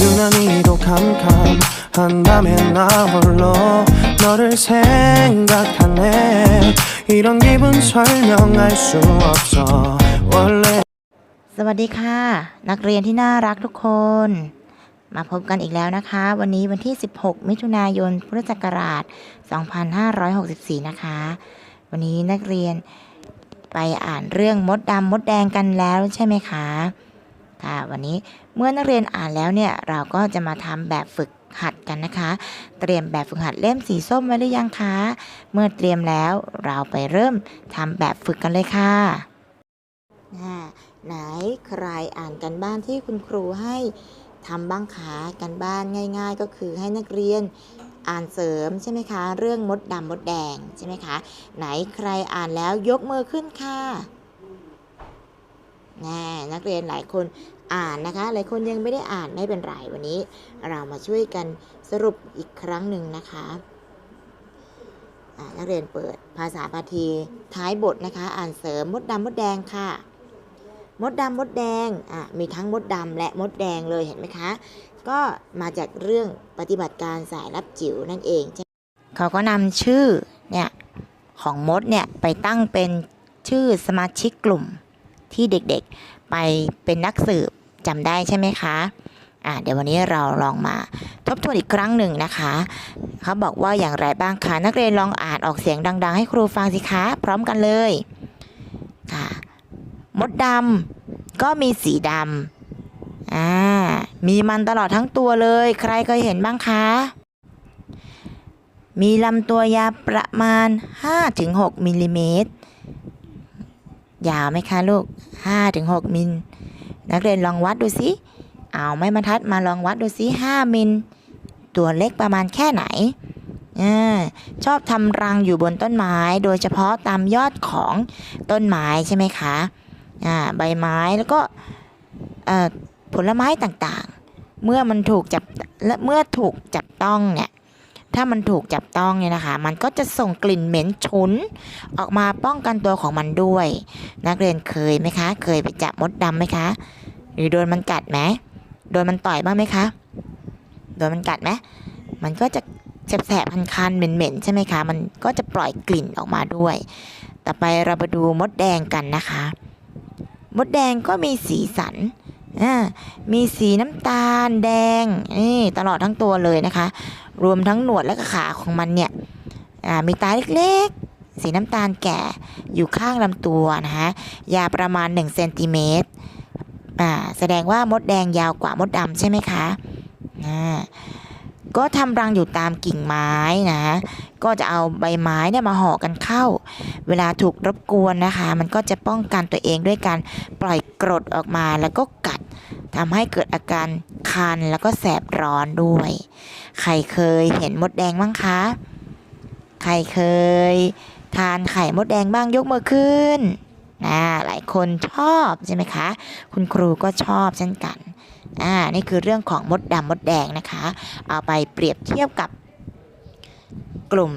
유난히도 캄캄한 밤에 나 홀로 너를 생각하네 이런 기분 설명할 수 없어 원래 สวัสดีค่ะ นักเรียนที่น่ารักทุกคน มาพบกันอีกแล้วนะคะ วันนี้วันที่ 16 มิถุนายน พุทธศักราช 2564 นะคะ วันนี้นักเรียนไปอ่านเรื่องมดดำมดแดงกันแล้วใช่ไหมคะ ค่ะวันนี้เมื่อนักเรียนอ่านแล้วเนี่ยเราก็จะมาทำแบบฝึกหัดกันนะคะ เตรียมแบบฝึกหัดเล่มสีส้มไว้หรือยังคะ เมื่อเตรียมแล้วเราไปเริ่มทำแบบฝึกกันเลยค่ะไหนใครอ่านกันบ้านที่คุณครูให้ทำบ้างคะกันบ้านง่าย ๆ ก็คือให้นักเรียนอ่านเสริมใช่ไหมคะ เรื่องมดดำมดแดงใช่ไหมคะ ไหนใครอ่านแล้วยกมือขึ้นค่ะ น่นักเรียนหลายคนอ่านนะคะ หลายคนยังไม่ได้อ่านไม่เป็นไรวันนี้ เรามาช่วยกันสรุปอีกครั้งหนึ่งนะคะนักเรียนเปิดภาษาพาทีท้ายบทนะคะ อ่านเสริมมดดำมดแดงค่ะ มดดำมดแดงอะมีทั้งมดดำและมดแดงเลยเห็นไหมคะ ก็มาจากเรื่องปฏิบัติการสายรับจิ๋วนั่นเองใช่เขาก็นำชื่อเนี่ยของมดเนี่ยไปตั้งเป็นชื่อสมาชิกกลุ่ม ที่เด็กๆ ไปเป็นนักสืบจำได้ใช่ไหมคะอะเดี๋ยววันนี้เราลองมาทบทวนอีกครั้งหนึ่งนะคะเขาบอกว่าอย่างไรบ้างคะนักเรียนลองอ่านออกเสียงดัง ๆ ให้ครูฟังสิคะพร้อมกันเลยค่ะมดดำก็มีสีดำอ่ามีมันตลอดทั้งตัวเลย ใครเคยเห็นบ้างคะ มีลำตัวยาวประมาณ 5-6มิลลิเมตร ยาวไหมคะลูก5-6มิล นักเรียนลองวัดดูสิเอาไม้บรรทัดมาลองวัดดูสิ5มิล ตัวเล็กประมาณแค่ไหนอชอบทำรังอยู่บนต้นไม้ โดยเฉพาะตามยอดของต้นไม้ใช่ไหมคะใบไม้แล้วก็ผลไม้ต่างๆ เมื่อมันถูกจับและเมื่อถูกจับต้องเนี่ย ถ้ามันถูกจับต้องเนี่ยนะคะ มันก็จะส่งกลิ่นเหม็นฉุน ออกมาป้องกันตัวของมันด้วย นักเรียนเคยไหมคะ เคยไปจับมดดำไหมคะ หรือโดนมันกัดไหมโดนมันต่อยบ้างไหมคะ โดนมันกัดไหมมันก็จะแสบๆคันๆเหม็นๆใช่ไหมคะ มันก็จะปล่อยกลิ่นออกมาด้วย ต่อไปเรามาดูมดแดงกันนะคะ มดแดงก็มีสีสันมีสีน้ำตาลแดงนี่ตลอดทั้งตัวเลยนะคะ รวมทั้งหนวดและขาของมันเนี่ยมีตาเล็กๆ สีน้ำตาลแก่อยู่ข้างลำตัวนะคะยาวประมาณ1เซนติเมตรอ่าแสดงว่ามดแดงยาวกว่ามดดำใช่ไหมคะก็ทำรังอยู่ตามกิ่งไม้นะ ก็จะเอาใบไม้เนี่ยมาห่อกันเข้า เวลาถูกรบกวนนะคะ มันก็จะป้องกันตัวเองด้วยการปล่อยกรดออกมาแล้วก็กัด ทำให้เกิดอาการคันแล้วก็แสบร้อนด้วย ใครเคยเห็นมดแดงบ้างคะ ใครเคย ทานไข่มดแดงบ้างยกมือขึ้นนะหลายคนชอบใช่ไหมคะ คุณครูก็ชอบเช่นกันอ่านี่คือเรื่องของมดดำมดแดงนะคะ เอาไปเปรียบเทียบกับกลุ่ม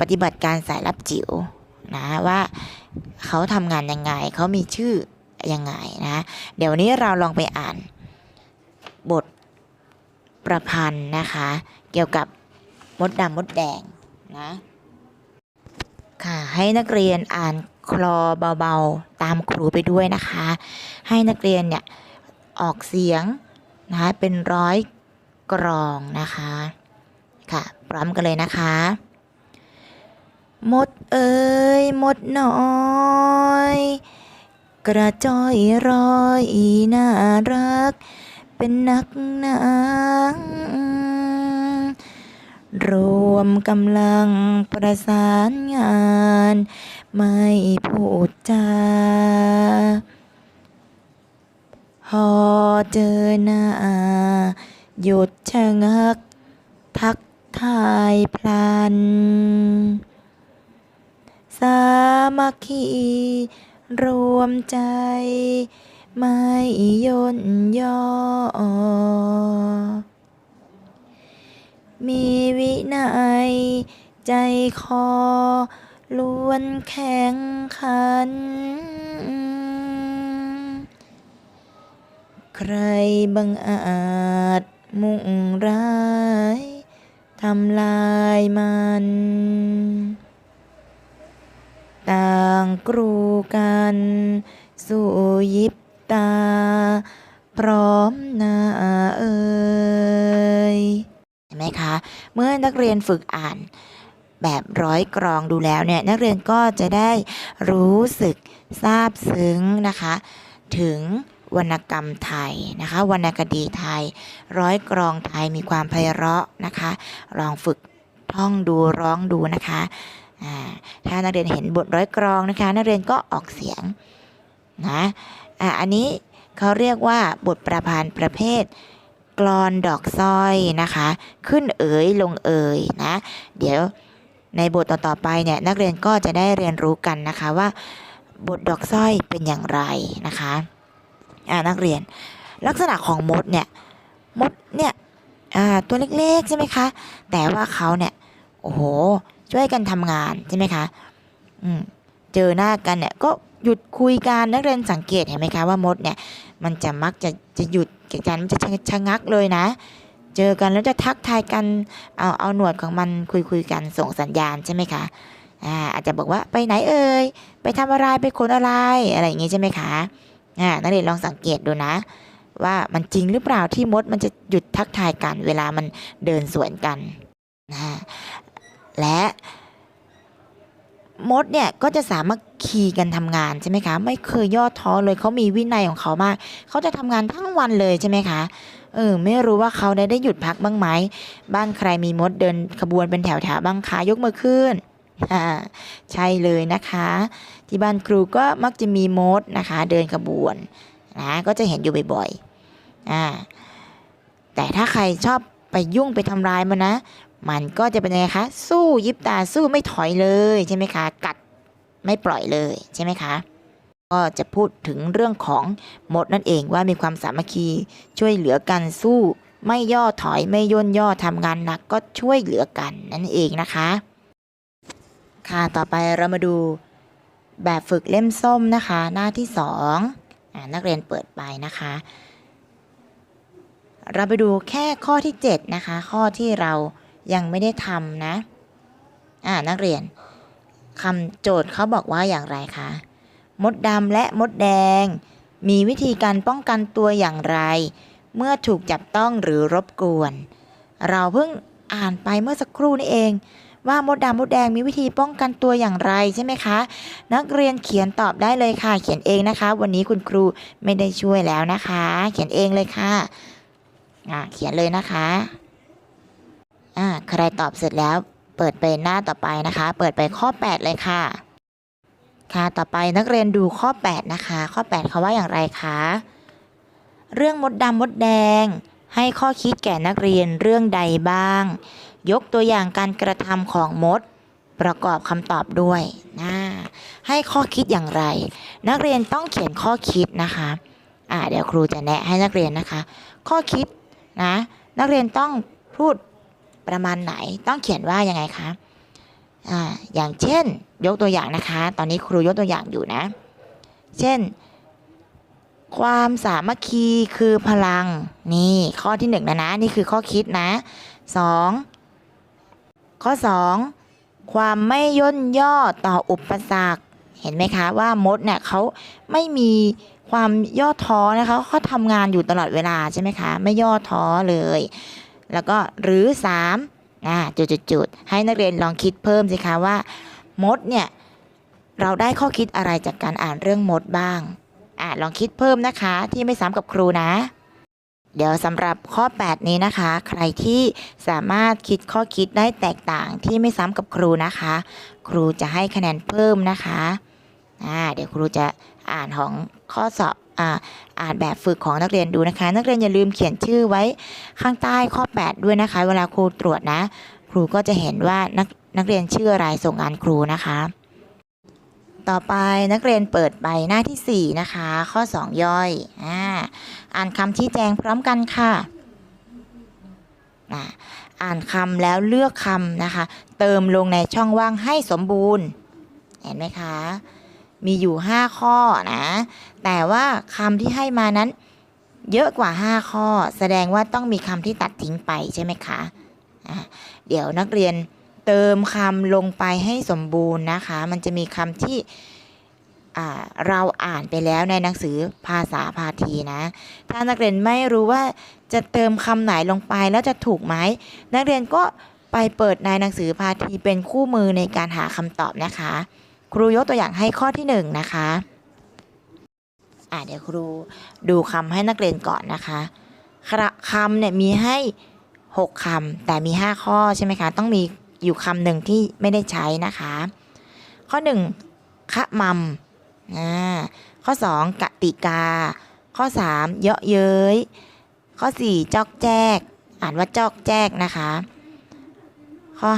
ปฏิบัติการสายลับจิ๋วนะว่าเขาทำงานยังไงเขามีชื่อยังไงนะ เดี๋ยววันนี้เราลองไปอ่าน บทประพันธ์นะคะ เกี่ยวกับมดดำมดแดงนะค่ะให้นักเรียนอ่านคลอเบาๆ ตามครูไปด้วยนะคะ ให้นักเรียนเนี่ยออกเสียงนะคะเป็นร้อยกรองนะคะค่ะพร้อมกันเลยนะคะ มดเอ้ยมดน้อย กระจอยร้อยน่ารัก เป็นนักหนางรวมกำลังประสานงาน ไม่พูดจาพอเจอหน้า หยุดชะงัก ทักทายพลัน สามัคคีรวมใจ ไม่ย่นย่อ มีวินัย ใจคอ ล้วนแข็งขัน ใครบังอาจมุ่งร้ายทำลายมัน ต่างกรูกัน สู่ยิบ ตา พร้อมน้าเอ่ยเห็นไหมคะ เมื่อนักเรียนฝึกอ่านแบบร้อยกรองดูแล้วเนี่ยนักเรียนก็จะได้รู้สึกซาบซึ้งนะคะ ถึงวรรณกรรมไทยนะคะ วรรณคดีไทย ร้อยกรองไทยมีความไพเราะนะคะ ลองฝึกท่องดูร้องดูนะคะถ้านักเรียนเห็นบทร้อยกรองนะคะ นักเรียนก็ออกเสียงนะ อ่าอันนี้เขาเรียกว่าบทประพันธ์ประเภทกลอนดอกสร้อยนะคะ ขึ้นเอ๋ยลงเอ๋ยนะ เดี๋ยวในบทต่อๆไปเนี่ยนักเรียนก็จะได้เรียนรู้กันนะคะว่า บทดอกสร้อยเป็นอย่างไรนะคะอ่านักเรียนลักษณะของมดเนี่ยมดเนี่ยอ่าตัวเล็กๆใช่ไหมคะ แต่ว่าเขาเนี่ยโอ้โหช่วยกันทำงานใช่ไหมคะอืมเจอหน้ากันเนี่ยก็ หยุดคุยกันนักเรียนสังเกตเห็นไหมคะว่ามดเนี่ยมันจะมักจะจะหยุดกันมันจะชะงักเลยนะ เจอกันแล้วจะทักทายกันเอาเอาหนวดของมันคุยคุยกันส่งสัญญาณใช่ไหมคะอ่าอาจจะบอกว่าไปไหนเอ่ยไปทำอะไรไปขนอะไรอะไรอย่างงี้ใช่ไหมคะอ่านักเรียนลองสังเกตดูนะ ว่ามันจริงหรือเปล่าที่มดมันจะหยุดทักทายกัน เวลามันเดินสวนกันนะและ มดเนี่ยก็จะสามารถคีกันทำงานใช่ไหมคะไม่เคยย่อท้อเลยเขามีวินัยของเขามากเขาจะทำงานทั้งวันเลยใช่ไหมคะเออไม่รู้ว่าเขาได้ได้หยุดพักบ้างไหมบ้านใครมีมดเดินขบวนเป็นแถวๆบ้างคะยกมือขึ้นอ่าใช่เลยนะคะ ที่บ้านครูก็มักจะมีมดนะคะ เดินขบวนนะก็จะเห็นอยู่บ่อยๆอ่าแต่ถ้าใครชอบไปยุ่งไปทำร้ายมันนะ มันก็จะเป็นยังไงคะ สู้ยิบตาสู้ไม่ถอยเลยใช่ไหมคะ กัดไม่ปล่อยเลยใช่ไหมคะ ก็จะพูดถึงเรื่องของมดนั่นเองว่ามีความสามัคคีช่วยเหลือกันสู้ไม่ย่อถอยไม่ย่นย่อทำงานหนักก็ช่วยเหลือกันนั่นเองนะคะ ค่ะต่อไปเรามาดูแบบฝึกเล่มส้มนะคะ หน้าที่สองอนักเรียนเปิดไปนะคะ เราไปดูแค่ข้อที่ 7 นะคะ ข้อที่เรา ยังไม่ได้ทำนะ อ่านักเรียนคำโจทย์เขาบอกว่าอย่างไรคะ มดดำและมดแดง มีวิธีการป้องกันตัวอย่างไร เมื่อถูกจับต้องหรือรบกวน เราเพิ่งอ่านไปเมื่อสักครู่นี่เอง ว่ามดดำมดแดงมีวิธีป้องกันตัวอย่างไรใช่ไหมคะ นักเรียนเขียนตอบได้เลยค่ะ เขียนเองนะคะ วันนี้คุณครูไม่ได้ช่วยแล้วนะคะ เขียนเองเลยค่ะอ่าเขียนเลยนะคะ อ่าใครตอบเสร็จแล้วเปิดไปหน้าต่อไปนะคะ เปิดไปข้อ 8 เลยค่ะ ค่ะต่อไปนักเรียนดูข้อ 8 นะคะ ข้อ 8เขาว่าอย่างไรคะเรื่องมดดำมดแดง ให้ข้อคิดแก่นักเรียนเรื่องใดบ้าง ยกตัวอย่างการกระทำของมด ประกอบคำตอบด้วยนะให้ข้อคิดอย่างไร นักเรียนต้องเขียนข้อคิดนะคะอ่าเดี๋ยวครูจะแนะให้นักเรียนนะคะ ข้อคิดนะนักเรียนต้องพูด ประมาณไหนต้องเขียนว่ายังไงคะอ่าอย่างเช่นยกตัวอย่างนะคะ ตอนนี้ครูยกตัวอย่างอยู่นะ เช่น ความสามัคคีคือพลังนี่ข้อที่หนึ่งนะนะนี่คือข้อคิดนะสองข้อสองความไม่ย่นย่อต่ออุปสรรคเห็นไหมคะว่ามดเนี่ยเขาไม่มีความย่อท้อนะคะเขาทำงานอยู่ตลอดเวลาใช่ไหมคะ ไม่ย่อท้อเลย แล้วก็หรือสามอ่าจุดๆๆให้นักเรียนลองคิดเพิ่มสิคะว่ามดเนี่ยเราได้ข้อคิดอะไรจากการอ่านเรื่องมดบ้างอะลองคิดเพิ่มนะคะที่ไม่ซ้ำกับครูนะเดี๋ยวสำหรับข้อ 8 นี้นะคะ ใครที่สามารถคิดข้อคิดได้แตกต่างที่ไม่ซ้ำกับครูนะคะ ครูจะให้คะแนนเพิ่มนะคะอ่าเดี๋ยวครูจะอ่านของข้อสอบ อ่านแบบฝึกของนักเรียนดูนะคะ นักเรียนอย่าลืมเขียนชื่อไว้ข้างใต้ข้อ 8 ด้วยนะคะ เวลาครูตรวจนะ ครูก็จะเห็นว่านักนักเรียนชื่ออะไรส่งงานครูนะคะ ต่อไปนักเรียนเปิดไปหน้าที่ 4 นะคะ ข้อ 2 ย่อยอ่าอ่านคำชี้แจงพร้อมกันค่ะอ่าอ่านคำแล้วเลือกคำนะคะ เติมลงในช่องว่างให้สมบูรณ์ เห็นไหมคะ มีอยู่ 5 ข้อนะ แต่ว่าคำที่ให้มานั้นเยอะกว่า 5 ข้อ แสดงว่าต้องมีคำที่ตัดทิ้งไปใช่ไหมคะะเดี๋ยวนักเรียนเติมคำลงไปให้สมบูรณ์นะคะ มันจะมีคำที่เราอ่านไปแล้วในหนังสือภาษาพาทีนะ ถ้านักเรียนไม่รู้ว่าจะเติมคำไหนลงไปแล้วจะถูกไหม นักเรียนก็ไปเปิดในหนังสือพาทีเป็นคู่มือในการหาคำตอบนะคะ ครูยกตัวอย่างให้ข้อที่หนึ่งนะคะอะเดี๋ยวครูดูคำให้นักเรียนก่อนนะคะคำเนี่ยมีให้ 6คำแต่มี 5 ข้อใช่ไหมคะต้องมีอยู่คำหนึ่งที่ไม่ได้ใช้นะคะ ข้อ 1คะมัมอ่าข้อ 2 กติกา ข้อ 3 เยาะเย้ย ข้อ 4 จอกแจก อ่านว่าจอกแจกนะคะ ข้อ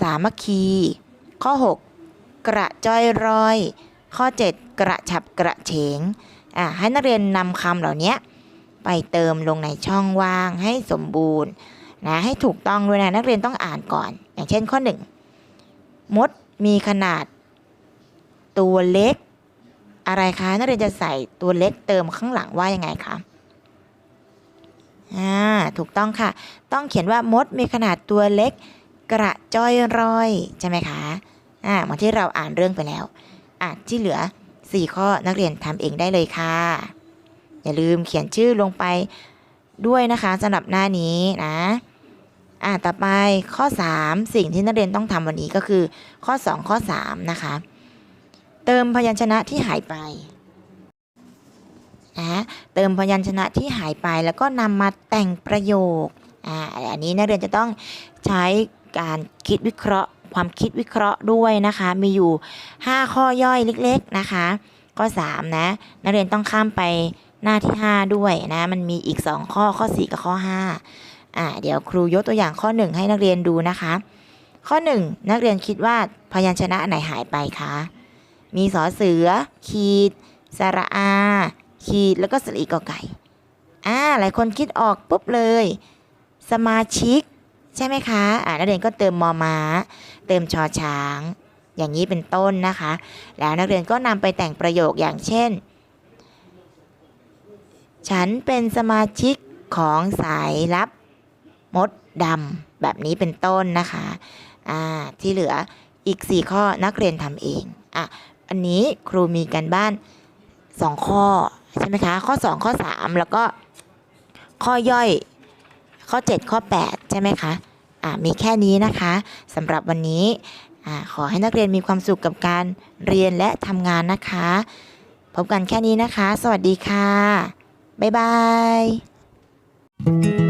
สามัคคี ข้อ 6 กระจ้อยร้อย ข้อ 7 กระฉับกระเฉงอะให้นักเรียนนำคำเหล่านี้ไปเติมลงในช่องว่างให้สมบูรณ์นะให้ถูกต้องด้วยนะนักเรียนต้องอ่านก่อน อย่างเช่นข้อ 1 มดมีขนาด ตัวเล็ก อะไรคะนักเรียนจะใส่ตัวเล็กเติมข้างหลังว่ายังไงคะอ่าถูกต้องค่ะ ต้องเขียนว่ามดมีขนาดตัวเล็ก กระจ้อยร้อยใช่ไหมคะอ่าเหมือนที่เราอ่านเรื่องไปแล้วอะที่เหลือ 4 ข้อนักเรียนทำเองได้เลยค่ะ อย่าลืมเขียนชื่อลงไปด้วยนะคะสำหรับหน้านี้นะอะต่อไปข้อ 3 สิ่งที่นักเรียนต้องทำวันนี้ก็คือ ข้อ 2 ข้อ 3 นะคะ เติมพยัญชนะที่หายไปนะเติมพยัญชนะที่หายไปแล้วก็นำมาแต่งประโยคอ่าอันนี้นักเรียนจะต้องใช้ การคิดวิเคราะห์ ความคิดวิเคราะห์ด้วยนะคะ มีอยู่ 5 ข้อย่อยเล็กๆนะคะข้อ3นะนักเรียนต้องข้ามไปหน้าที่ 5 ด้วยนะมันมีอีก 2 ข้อข้อ 4 กับข้อ5อ่าเดี๋ยวครูยกตัวอย่างข้อ 1 ให้นักเรียนดูนะคะ ข้อ 1 นักเรียนคิดว่าพยัญชนะไหนหายไปคะมีสอเสือ ขีด สระอา ขีดแล้วก็สระอีกอไก่อ่าหลายคนคิดออกปุ๊บเลย สมาชิก ใช่ไหมคะอ่านักเรียนก็เติมมอม้า เติมชอช้าง อย่างนี้เป็นต้นนะคะ แล้วนักเรียนก็นำไปแต่งประโยคอย่างเช่น ฉันเป็นสมาชิกของสายลับมดดำแบบนี้เป็นต้นนะคะอ่าที่เหลืออีก 4 ข้อนักเรียนทำเองอะอันนี้ครูมีกันบ้าน 2 ข้อใช่ไหมคะข้อ 2 ข้อ 3 แล้วก็ข้อย่อยข้อ 7 ข้อ 8 ใช่ไหมคะ มีแค่นี้นะคะสำหรับวันนี้ขอให้นักเรียนมีความสุขกับการเรียนและทำงานนะคะ พบกันแค่นี้นะคะ สวัสดีค่ะ บ๊ายบาย